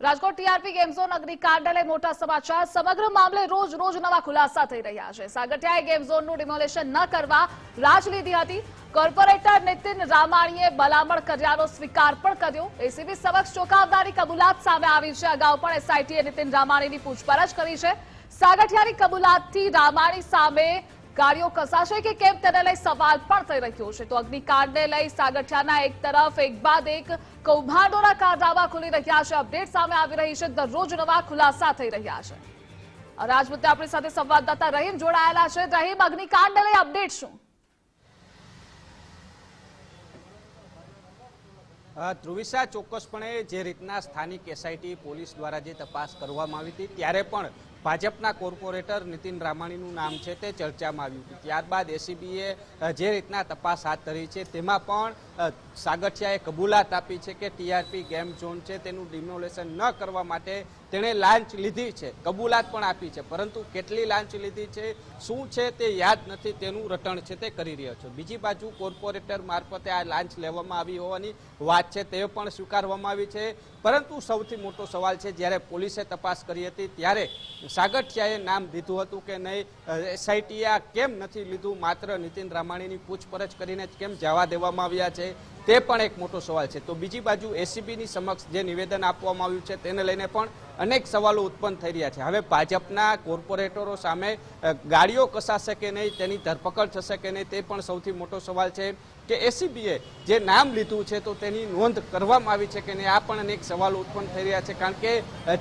Rajkot TRP game zone અગ્નિકાંડને મોટા સમાચાર. સમગ્ર મામલે રોજ રોજ નવા ખુલાસા થઈ રહ્યા છે. સાગઠિયાએ ગેમ ઝોનનું ડિમોલેશન ન કરવા રાજ લીધી હતી. કોર્પોરેટર નીતિન રામાણીએ ભલામણ કર્યાનો સ્વીકાર પણ કર્યો. એસીબી સમક્ષ ચોંકાવનારી કબૂલાત સામે આવી છે. અગાઉ પણ એસઆઈટીએ નીતિન રામાણીની પૂછપરછ કરી છે. સાગઠિયાની કબૂલાતથી રામાણી સામે ગાડીઓ કસાશે કે કેમ તેને લઈ સવાલ પણ થઈ રહ્યો છે. તો અગ્નિકાંડને લઈ સાગઠિયાના એક તરફ, એક બાદ એક કૌભાંડોના કારનામા ખુલી રહ્યા છે. અપડેટ સામે આવી રહી છે. દરરોજ નવા ખુલાસા થઈ રહ્યા છે. રાજપૂતે આપણી સાથે સંવાદદાતા રહીમ જોડાયેલા છે. રહીમ, અગ્નિકાંડને લઈ અપડેટ શું? ધ્રુવિસા ચોક્કસપણે જે રીતના સ્થાનિક એસઆઈટી પોલીસ દ્વારા જે તપાસ કરવામાં આવી હતી, ત્યારે પણ ભાજપના કોર્પોરેટર નીતિન રામાણીનું નામ છે તે ચર્ચામાં આવ્યું હતું. ત્યારબાદ એસીબીએ જે રીતના તપાસ હાથ ધરી છે, તેમાં પણ સાગઠિયાએ કબૂલાત આપી છે કે ટીઆરપી ગેમ ઝોન છે, તેનું ડિમોલેશન ન કરવા માટે તેણે લાંચ લીધી છે, કબૂલાત પણ આપી છે, પરંતુ કેટલી લાંચ લીધી છે, શું છે તે યાદ નથી, તેનું રટણ છે તે કરી રહ્યો છે. બીજી બાજુ કોર્પોરેટર મારફતે આ લાંચ લેવામાં આવી હોવાની વાત છે, તે પણ સ્વીકારવામાં આવી છે. પરંતુ સૌથી મોટો સવાલ છે, જ્યારે પોલીસે તપાસ કરી હતી, ત્યારે સાગઠિયાએ નામ દીધું હતું કે નહીં, એસઆઈટીએ આ કેમ નથી લીધું? માત્ર નીતિન રામાણીની પૂછપરછ કરીને જ કેમ જવા દેવામાં આવ્યા છે? તે પણ એક મોટો સવાલ છે. તો બીજી બાજુ એસીબીની સમક્ષ જે નિવેદન આપવામાં આવ્યું છે, તેને લઈને પણ અનેક સવાલો ઉત્પન્ન થઈ રહ્યા છે. હવે ભાજપના કોર્પોરેટરો સામે ગાડીઓ કસાશે કે નહીં, તેની ધરપકડ થશે કે નહીં, તે પણ સૌથી મોટો સવાલ છે કે એસીબીએ જે નામ લીધું છે તો તેની નોંધ કરવામાં આવી છે કે નહીં? આ પણ અનેક સવાલો ઉત્પન્ન થઈ રહ્યા છે. કારણ કે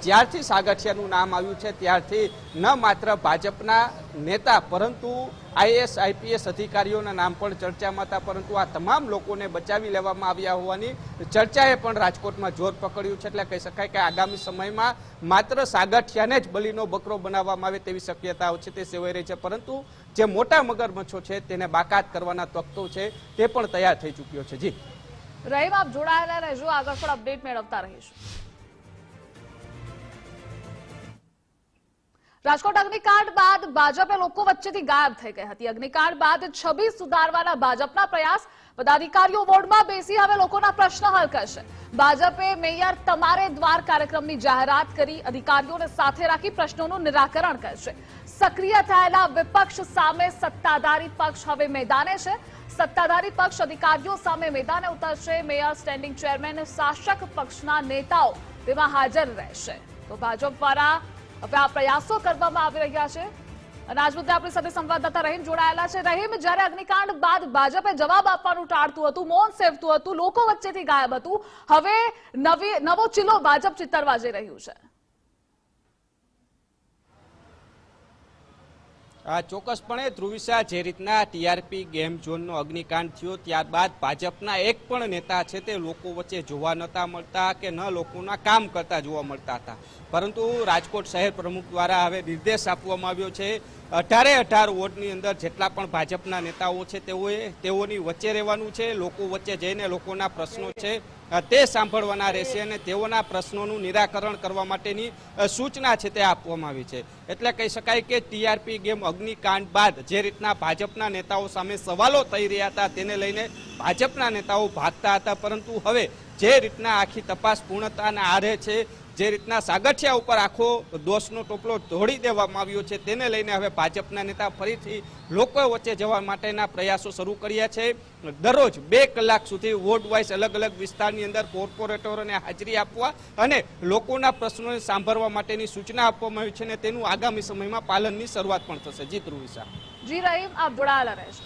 જ્યારથી સાગઠિયાનું નામ આવ્યું છે, ત્યારથી ન માત્ર ભાજપના નેતા, પરંતુ આઈએસ, આઈપીએસ અધિકારીઓના નામ પણ ચર્ચામાં હતા, પરંતુ આ તમામ લોકોને બચાવી લેવામાં આવ્યા હોવાની ચર્ચાએ પણ રાજકોટમાં જોર પકડ્યું છે. એટલે કહી શકાય કે આગામી સમયમાં માત્ર સાગઠિયાને જ બલીનો બકરો બનાવવામાં આવે તેવી શક્યતાઓ છે, તે સેવાઈ રહી છે. પરંતુ જે મોટા મગરમચ્છો છે, તેને બાકાત કરવાના તત્વો છે, તે પણ તૈયાર થઈ ચૂક્યો છે. જી. રહીમ, આપ જોડાયેલા રહેજો. આગળ પણ અપડેટ મેળવતા રહીશું. રાજકોટ અગ્નિકાંડ બાદ ભાજપે લોકો વચ્ચેથી ગાયબ થઈ ગઈ હતી. અગ્નિકાંડ બાદ છબી સુધારવાના ભાજપના પ્રયાસ પદાધિકારીઓ વોર્ડમાં બેસી હવે લોકોના પ્રશ્ન હલ કરશે. ભાજપે મેયર તમારે દ્વાર કાર્યક્રમની જાહેરાત કરી અધિકારીઓને સાથે રાખી પ્રશ્નોનું નિરાકરણ કરશે. સક્રિય થયેલા વિપક્ષ સામે સત્તાધારી પક્ષ હવે મેદાને છે. સત્તાધારી પક્ષ અધિકારીઓ સામે મેદાને ઉતરશે. મેયર, સ્ટેન્ડિંગ ચેરમેન, શાસક પક્ષના નેતાઓ તેમાં હાજર રહેશે. તો ભાજપ દ્વારા હવે આ પ્રયાસો કરવામાં આવી રહ્યા છે. અને આજ મુદ્દે આપણી સાથે સંવાદદાતા રહીમ જોડાયેલા છે. રહીમ, જ્યારે અગ્નિકાંડ બાદ ભાજપે જવાબ આપવાનું ટાળતું હતું, મૌન સેવતું હતું, લોકો વચ્ચેથી ગાયબ હતું, હવે નવી નવો ચિલ્લો ભાજપ ચિતરવા જઈ રહ્યું છે આ ચોક્કસપણે ધ્રુવિસા જે રીતના ટીઆરપી ગેમ ઝોનનો અગ્નિકાંડ થયો, ત્યારબાદ ભાજપના એક પણ નેતા છે તે લોકો વચ્ચે જોવા નહોતા મળતા કે ન લોકોના કામ કરતા જોવા મળતા હતા. પરંતુ રાજકોટ શહેર પ્રમુખ દ્વારા હવે નિર્દેશ આપવામાં આવ્યો છે અઢારે અઢાર વોર્ડની અંદર જેટલા પણ ભાજપના નેતાઓ છે, તેઓએ તેઓની વચ્ચે રહેવાનું છે, લોકો વચ્ચે જઈને લોકોના પ્રશ્નો છે તે સાંભળવાના રહેશે અને તેઓના પ્રશ્નોનું નિરાકરણ કરવા માટેની સૂચના છે તે આપવામાં આવી છે. એટલે કહી શકાય કે ટીઆરપી ગેમ અગ્નિકાંડ બાદ જે રીતના ભાજપના નેતાઓ સામે સવાલો થઈ રહ્યા હતા તેને લઈને ભાજપના નેતાઓ ભાગતા હતા, પરંતુ હવે જે રીતના આખી તપાસ પૂર્ણતાના આરે છે જે રીતના સાગઠિયા ઉપર આખો દોષનો ટોપલો ઢોળી દેવામાં આવ્યો છે, તેને લઈને હવે ભાજપના નેતા ફરીથી લોકો વચ્ચે જવા માટેના પ્રયાસો શરૂ કર્યા છે. દરરોજ બે કલાક સુધી વોર્ડ વાઇઝ અલગ અલગ વિસ્તારની અંદર કોર્પોરેટરોને હાજરી આપવા અને લોકોના પ્રશ્નોને સાંભળવા માટેની સૂચના આપવામાં આવી છે અને તેનું આગામી સમયમાં પાલનની શરૂઆત પણ થશે. જીત રૂવિશા જી, રહીમ, આપ જોડાયેલા રહેશો.